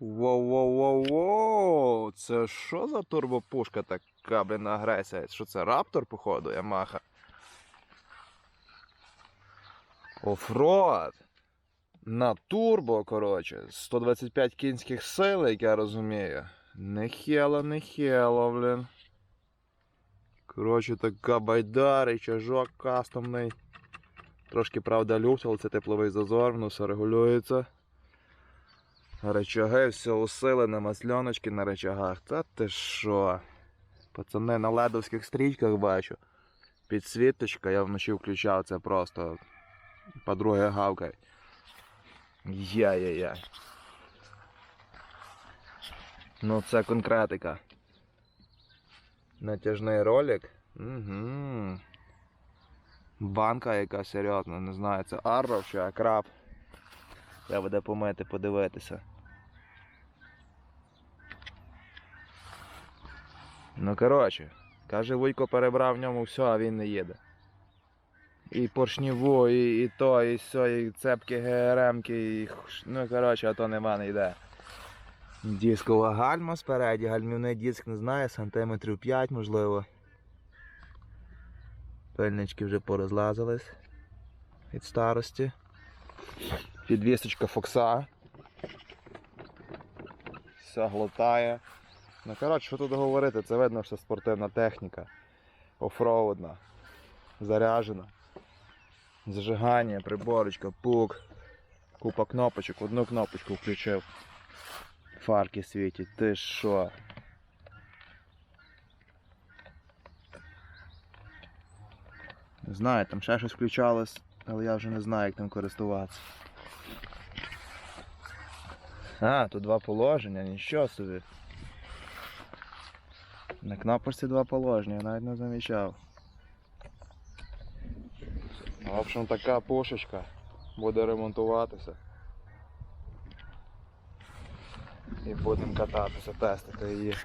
Воу-воу-воу-воу! Це що за турбопушка така, блін, агресія? Що це раптор, походу, Ямаха? Офрод! На турбо, коротше. 125 кінських сил, як я розумію. Нехело, нехело, блін. Коротше, така байдарий, чажок кастомний. Трошки, правда, люфт, але це тепловий зазор, воно все регулюється. Речаги, все усилене, масльоночки на речагах. Та ти що? Пацани на ледовських стрічках бачу. Підсвіточка, я вночі включав це просто. Подруги гавкай. Яй-яй-яй. Ну це конкретика. Натяжний ролик. Угу. Банка яка серйозна, не знаю, це арров чи акраб. Треба буде помити, подивитися. Ну коротше, каже, Вуйко перебрав в ньому все, а він не їде. І поршніву, і, і то, і все, і цепки ГРМки, і ну коротше, а то не йде. Дискова гальма спереді, гальмівний диск не знаю, сантиметрів 5 можливо. Пильнички вже порозлазились від старості. Підвісочка Фокса. Все глотає. Ну коротше, що тут говорити, це видно, що спортивна техніка. Офроудна. Заряжена. Зажигання, приборочка, пук. Купа кнопочок, одну кнопочку включив. Фарки світять. Ти що? Не знаю, там ще щось включалось, але я вже не знаю, як там користуватися. А, тут два положення, нічого собі. На кнопочці два положення, я навіть не замічав. В общем, така пушечка буде ремонтуватися. І будемо кататися, тестити її.